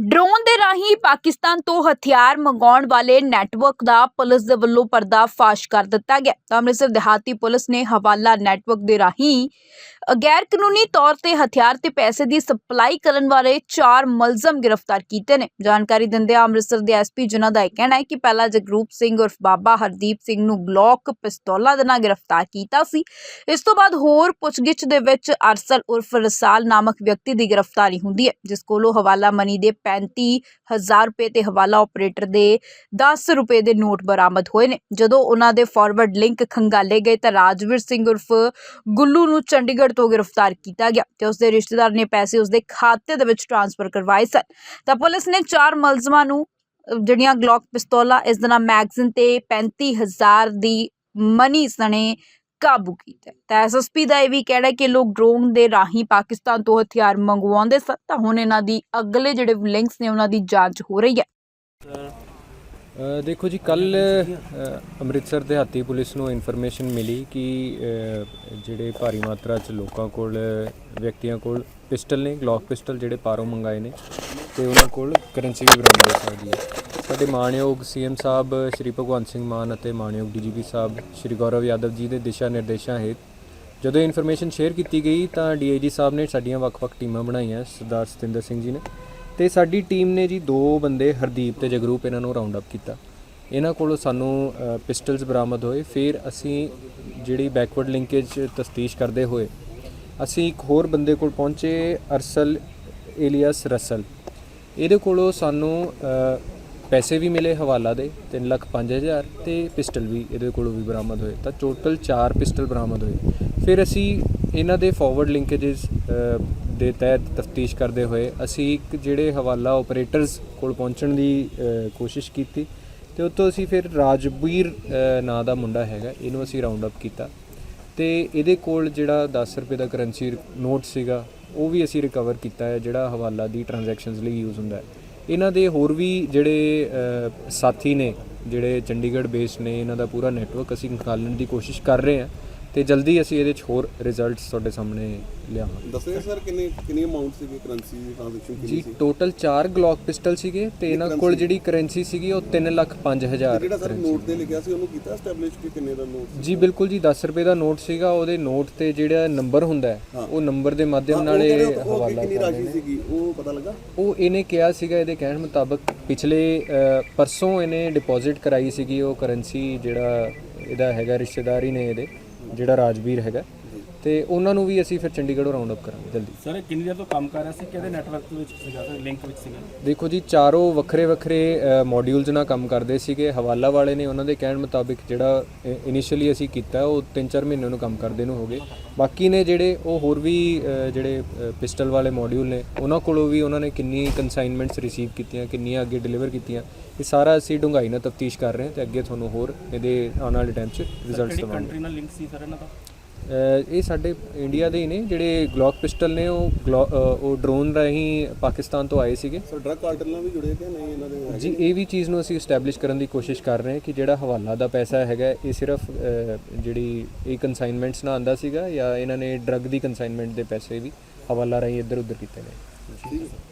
Drone ਦੇ ਰਾਹੀਂ ਪਾਕਿਸਤਾਨ ਤੋਂ ਹਥਿਆਰ ਮੰਗਾਉਣ ਵਾਲੇ ਨੈਟਵਰਕ ਦਾ ਪੁਲਿਸ ਦੇ ਵੱਲੋਂ ਪਰਦਾਫਾਸ਼ ਕਰ ਦਿੱਤਾ ਗਿਆ। ਤਾਂ ਅੰਮ੍ਰਿਤਸਰ ਦਿਹਾਤੀ ਪੁਲਿਸ ਨੇ ਹਵਾਲਾ ਨੈਟਵਰਕ ਦੇ ਰਾਹੀਂ ਗੈਰ ਕਾਨੂੰਨੀ ਤੌਰ ਤੇ ਹਥਿਆਰ ਤੇ ਪੈਸੇ ਦੀ ਸਪਲਾਈ ਕਰਨ ਵਾਲੇ ਚਾਰ ਮੁਲਜ਼ਮ ਗ੍ਰਿਫਤਾਰ ਕੀਤੇ ਨੇ। ਜਾਣਕਾਰੀ ਦਿੰਦਿਆਂ ਅੰਮ੍ਰਿਤਸਰ ਦੇ ਐਸਪੀ ਜਿਨ੍ਹਾਂ ਦਾ ਇਹ ਕਹਿਣਾ ਹੈ ਕਿ ਪਹਿਲਾਂ ਜਗਰੂਪ ਸਿੰਘ ਉਰਫ ਬਾਬਾ ਹਰਦੀਪ ਸਿੰਘ ਨੂੰ ਗਲੌਕ ਪਿਸਤੌਲਾਂ ਦੇ ਨਾਲ ਗ੍ਰਿਫਤਾਰ ਕੀਤਾ ਸੀ। ਇਸ ਤੋਂ ਬਾਅਦ ਹੋਰ ਪੁੱਛਗਿੱਛ ਦੇ ਵਿੱਚ ਅਰਸਲ ਉਰਫ ਰਸਾਲ ਨਾਮਕ ਵਿਅਕਤੀ ਦੀ ਗ੍ਰਿਫਤਾਰੀ ਹੁੰਦੀ ਹੈ, ਜਿਸ ਕੋਲੋਂ ਹਵਾਲਾ ਮਨੀ ਦੇ 35000 ਰੁਪਏ ਤੇ ਹਵਾਲਾ ਆਪਰੇਟਰ ਦੇ 10 ਰੁਪਏ ਦੇ ਨੋਟ ਬਰਾਮਦ ਹੋਏ ਨੇ। ਜਦੋਂ ਉਹਨਾਂ ਦੇ ਫਾਰਵਰਡ ਲਿੰਕ ਖੰਗਾਲੇ ਗਏ ਤਾਂ ਰਾਜਵੀਰ ਸਿੰਘ ਉਰਫ ਗੁੱਲੂ ਨੂੰ ਚੰਡੀਗੜ੍ਹ ਤੋਂ ਗ੍ਰਿਫਤਾਰ ਕੀਤਾ ਗਿਆ ਤੇ ਉਸਦੇ ਰਿਸ਼ਤੇਦਾਰ ਨੇ ਪੈਸੇ ਉਸਦੇ ਖਾਤੇ ਦੇ ਵਿੱਚ ਟ੍ਰਾਂਸਫਰ ਕਰਵਾਏ ਸਨ। ਤਾਂ ਪੁਲਿਸ ਨੇ ਚਾਰ ਮੁਲਜ਼ਮਾਂ ਨੂੰ ਜਿਹੜੀਆਂ ਗਲੌਕ ਪਿਸਤੌਲਾਂ, ਇਸ ਦੇ ਨਾਲ ਮੈਗਜ਼ੀਨ ਤੇ 35000 ਦੀ ਮਨੀ ਸਣੇ ਕਾਬੂ ਕੀਤਾ ਹੈ। ਤਾਂ ਐਸਐਸਪੀ ਦਾ ਇਹ ਵੀ ਕਹਿਣਾ ਕਿ ਲੋਕ ਡਰੋਨ ਦੇ ਰਾਹੀਂ ਪਾਕਿਸਤਾਨ ਤੋਂ ਹਥਿਆਰ ਮੰਗਵਾਉਂਦੇ ਸਨ, ਤਾਂ ਹੁਣ ਇਹਨਾਂ ਦੀ ਅਗਲੇ ਜਿਹੜੇ ਲਿੰਕਸ ਨੇ ਉਹਨਾਂ ਦੀ ਜਾਂਚ ਹੋ ਰਹੀ ਹੈ ਦੇਖੋ ਜੀ ਕੱਲ ਅੰਮ੍ਰਿਤਸਰ ਦੇ ਹਾਤੀ ਪੁਲਿਸ ਨੂੰ ਇਨਫੋਰਮੇਸ਼ਨ ਮਿਲੀ ਕਿ ਜਿਹੜੇ ਭਾਰੀ ਮਾਤਰਾ ਚ ਲੋਕਾਂ ਕੋਲ, ਵਿਅਕਤੀਆਂ ਕੋਲ ਪਿਸਟਲ ਨੇ, ਗਲੌਕ ਪਿਸਟਲ ਜਿਹੜੇ ਪਾਰੋਂ ਮੰਗਾਏ ਨੇ, ਤੇ ਉਹਨਾਂ ਕੋਲ ਕਰੰਸੀ ਵੀ ਬਰਾਮਦ ਹੋ ਸਕਦੀ ਹੈ ਸਾਡੇ ਮਾਣਯੋਗ ਸੀਐਮ ਸਾਹਿਬ ਸ਼੍ਰੀ ਭਗਵੰਤ ਸਿੰਘ ਮਾਨ ਅਤੇ ਮਾਣਯੋਗ ਡੀਜੀਪੀ ਸਾਹਿਬ ਸ਼੍ਰੀ ਗੌਰਵ ਯਾਦਵ ਜੀ ਦੇ ਦਿਸ਼ਾ ਨਿਰਦੇਸ਼ਾਂ ਹੇਠ ਜਦੋਂ ਇਨਫੋਰਮੇਸ਼ਨ ਸ਼ੇਅਰ ਕੀਤੀ ਗਈ ਤਾਂ ਡੀਆਈਜੀ ਸਾਹਿਬ ਨੇ ਸਾਡੀਆਂ ਵੱਖ-ਵੱਖ ਟੀਮਾਂ ਬਣਾਈਆਂ, ਸਰਦਾਰ ਸਤਿੰਦਰ ਸਿੰਘ ਜੀ ਨੇ ਤੇ ਸਾਡੀ ਟੀਮ ਨੇ ਜੀ ਦੋ ਬੰਦੇ, ਹਰਦੀਪ ਤੇ ਜਗਰੂਪ, ਇਹਨਾਂ ਨੂੰ ਰਾਉਂਡ ਅਪ ਕੀਤਾ। ਇਹਨਾਂ ਕੋਲੋਂ ਸਾਨੂੰ ਪਿਸਟਲਸ ਬਰਾਮਦ ਹੋਏ, ਫਿਰ ਅਸੀਂ ਜਿਹੜੀ ਬੈਕਵਰਡ ਲਿੰਕੇਜ ਤਫਤੀਸ਼ ਕਰਦੇ ਹੋਏ ਅਸੀਂ ਇੱਕ ਹੋਰ ਬੰਦੇ ਕੋਲ ਪਹੁੰਚੇ, ਅਰਸਲ ਏਲੀਅਸ ਰਸਲ। ਇਹਦੇ ਕੋਲੋਂ ਸਾਨੂੰ ਪੈਸੇ ਵੀ ਮਿਲੇ ਹਵਾਲਾ ਦੇ 3 ਲੱਖ 5000 ਤੇ ਪਿਸਟਲ ਵੀ ਇਹਦੇ ਕੋਲੋਂ ਵੀ ਬਰਾਮਦ ਹੋਏ। ਤਾਂ ਟੋਟਲ 4 ਪਿਸਟਲ ਬਰਾਮਦ ਹੋਏ। ਫਿਰ ਅਸੀਂ ਇਹਨਾਂ ਦੇ ਫਾਰਵਰਡ ਲਿੰਕੇजेस ਦੇ ਤਹਿਤ ਤਫਤੀਸ਼ ਕਰਦੇ ਹੋਏ ਅਸੀਂ ਇੱਕ ਜਿਹੜੇ ਹਵਾਲਾ ਆਪਰੇਟਰਸ ਕੋਲ ਪਹੁੰਚਣ ਦੀ ਕੋਸ਼ਿਸ਼ ਕੀਤੀ ਤੇ ਉੱਥੋਂ ਅਸੀਂ ਫਿਰ ਰਾਜਵੀਰ ਨਾਂ ਦਾ ਮੁੰਡਾ ਹੈਗਾ, ਇਹਨੂੰ ਅਸੀਂ ਰਾਉਂਡ ਅਪ ਕੀਤਾ ਤੇ ਇਹਦੇ ਕੋਲ ਜਿਹੜਾ 10 ਰੁਪਏ ਦਾ ਕਰੰਸੀ ਨੋਟ ਸੀਗਾ, ਉਹ ਵੀ ਅਸੀਂ ਰਿਕਵਰ ਕੀਤਾ ਹੈ, ਜਿਹੜਾ ਹਵਾਲਾ ਦੀ ਟ੍ਰਾਂਜੈਕਸ਼ਨਸ ਲਈ ਯੂਜ਼ ਹੁੰਦਾ ਹੈ। ਇਹਨਾਂ ਦੇ ਹੋਰ ਵੀ ਜਿਹੜੇ ਸਾਥੀ ਨੇ, ਜਿਹੜੇ ਚੰਡੀਗੜ੍ਹ ਬੇਸ ਨੇ, ਇਹਨਾਂ ਦਾ ਪੂਰਾ ਨੈਟਵਰਕ ਅਸੀਂ ਨਿਕਾਲਣ ਦੀ ਕੋਸ਼ਿਸ਼ ਕਰ ਰਹੇ ਹਾਂ। ਤੇ ਜਲਦੀ ਅਸੀਂ ਇਹਦੇ 'ਚ ਹੋਰ ਰਿਜ਼ਲਟਸ ਤੁਹਾਡੇ ਸਾਹਮਣੇ ਲਿਆਵਾਂਗੇ। ਦੱਸੋ ਸਰ ਕਿੰਨੀ ਕਿੰਨੀ ਅਮਾਉਂਟ ਸੀਗੀ ਕਰੰਸੀ ਦੀ ਟ੍ਰਾਂਜੈਕਸ਼ਨ ਜੀ ਕਿੰਨੀ ਸੀ? ਟੋਟਲ 4 ਗਲੌਕ ਪਿਸਟਲ ਸੀਗੇ ਤੇ ਇਹਨਾਂ ਕੋਲ ਜਿਹੜੀ ਕਰੰਸੀ ਸੀਗੀ ਉਹ 3 ਲੱਖ 5000 ਜਿਹੜਾ ਸਰ ਨੋਟ ਤੇ ਲਿਖਿਆ ਸੀ ਉਹਨੂੰ ਕੀਤਾ ਐਸਟੈਬਲਿਸ਼ ਕਿ ਕਿੰਨੇ ਦਾ ਨੋਟ ਜੀ ਬਿਲਕੁਲ ਜੀ 10 ਰੁਪਏ ਦਾ ਨੋਟ ਸੀਗਾ ਉਹਦੇ ਨੋਟ ਤੇ ਜਿਹੜਾ ਨੰਬਰ ਹੁੰਦਾ ਹੈ ਉਹ ਨੰਬਰ ਦੇ ਮਾਧਿਅਮ ਨਾਲ ਇਹ ਹਵਾਲਾ ਕਿੰਨੀ ਰਾਸ਼ੀ ਸੀਗੀ ਉਹ ਪਤਾ ਲੱਗਾ? ਉਹ ਇਹਨੇ ਕਿਹਾ ਸੀਗਾ ਇਹਦੇ ਕਹਿਣ ਮੁਤਾਬਕ ਪਿਛਲੇ ਅ, ਪਰਸੋਂ ਇਹਨੇ ਡਿਪੋਜ਼ਿਟ ਕਰਾਈ ਸੀਗੀ ਉਹ ਕਰੰਸੀ ਜਿਹੜਾ ਇਹਦਾ ਹੈਗਾ ਰਿਸ਼ਤੇਦਾਰ ਹੀ ਨੇ ਇਹਦੇ। ਜਿਹੜਾ ਰਾਜਵੀਰ ਹੈਗਾ ਤੇ ਉਹਨਾਂ ਨੂੰ ਵੀ ਅਸੀਂ ਫਿਰ ਚੰਡੀਗੜ੍ਹੋਂ ਰਾਉਂਡ ਅਪ ਕਰਾਂਗੇ ਜਲਦੀ। ਸਰ ਇਹ ਕਿੰਨੀ ਦੇਰ ਤੋਂ ਕੰਮ ਕਰ ਰਿਹਾ ਸੀ? ਕਿਹਦੇ ਨੈਟਵਰਕ ਦੇ ਵਿੱਚ ਸੀਗਾ ਸਰ? ਲਿੰਕ ਵਿੱਚ ਸੀਗਾ? ਦੇਖੋ ਜੀ ਚਾਰੋਂ ਵੱਖਰੇ ਵੱਖਰੇ ਮੋਡਿਊਲਸ ਨਾਲ ਕੰਮ ਕਰਦੇ ਸੀਗੇ। ਹਵਾਲਾ ਵਾਲੇ ਨੇ ਉਹਨਾਂ ਦੇ ਕਹਿਣ ਮੁਤਾਬਿਕ ਜਿਹੜਾ ਇਨੀਸ਼ੀਅਲੀ ਅਸੀਂ ਕੀਤਾ ਉਹ 3-4 ਮਹੀਨੇ ਨੂੰ ਕੰਮ ਕਰਦੇ ਨੂੰ ਹੋ ਗਏ। ਬਾਕੀ ਨੇ ਜਿਹੜੇ ਉਹ ਹੋਰ ਵੀ ਜਿਹੜੇ ਪਿਸਟਲ ਵਾਲੇ ਮੋਡਿਊਲ ਨੇ ਉਹਨਾਂ ਕੋਲੋਂ ਵੀ ਉਹਨਾਂ ਨੇ ਕਿੰਨੀ ਕਨਸਾਈਨਮੈਂਟਸ ਰਿਸੀਵ ਕੀਤੀਆਂ ਕਿੰਨੀਆਂ ਅੱਗੇ ਡਿਲੀਵਰ ਕੀਤੀਆਂ ਇਹ ਸਾਰਾ ਅਸੀਂ ਡੂੰਘਾਈ ਨਾਲ ਤਫਤੀਸ਼ ਕਰ ਰਹੇ ਹਾਂ ਤੇ ਅੱਗੇ ਤੁਹਾਨੂੰ ਹੋਰ ਇਹਦੇ ਆਉਣ ਵਾਲੇ ਟਾਈਮ 'ਚ ਰਿਜ਼ਲਟਸ ਦਵਾਂਗੇ। ਕੰਟਰੀ ਨਾਲ ਲਿੰਕ ਸੀ ਸਰ ਇਹਨਾਂ ਦਾ? ਇਹ ਸਾਡੇ ਇੰਡੀਆ ਦੇ ਹੀ ਨੇ ਜਿਹੜੇ ਗਲੌਕ ਪਿਸਟਲ ਨੇ ਉਹ ਉਹ ਡਰੋਨ ਰਾਹੀਂ ਪਾਕਿਸਤਾਨ ਤੋਂ ਆਏ ਸੀਗੇ। ਸਰ ਡਰਗ ਕਾਰਟਲ ਨਾਲ ਵੀ ਜੁੜੇ ਕਿ ਨਹੀਂ ਇਹਨਾਂ ਦੇ ਜੀ ਇਹ ਵੀ ਚੀਜ਼ ਨੂੰ ਅਸੀਂ ਐਸਟੈਬਲਿਸ਼ ਕਰਨ ਦੀ ਕੋਸ਼ਿਸ਼ ਕਰ ਰਹੇ ਹਾਂ ਕਿ ਜਿਹੜਾ ਹਵਾਲਾ ਦਾ ਪੈਸਾ ਹੈਗਾ ਇਹ ਸਿਰਫ ਜਿਹੜੀ ਇਹ ਕਨਸਾਈਨਮੈਂਟਸ ਨਾਲ ਆਂਦਾ ਸੀਗਾ ਜਾਂ ਇਹਨਾਂ ਨੇ ਡਰੱਗ ਦੀ ਕਨਸਾਈਨਮੈਂਟ ਦੇ ਪੈਸੇ ਵੀ ਹਵਾਲਾ ਰਾਹੀਂ ਇੱਧਰ ਉੱਧਰ ਕੀਤੇ ਨੇ।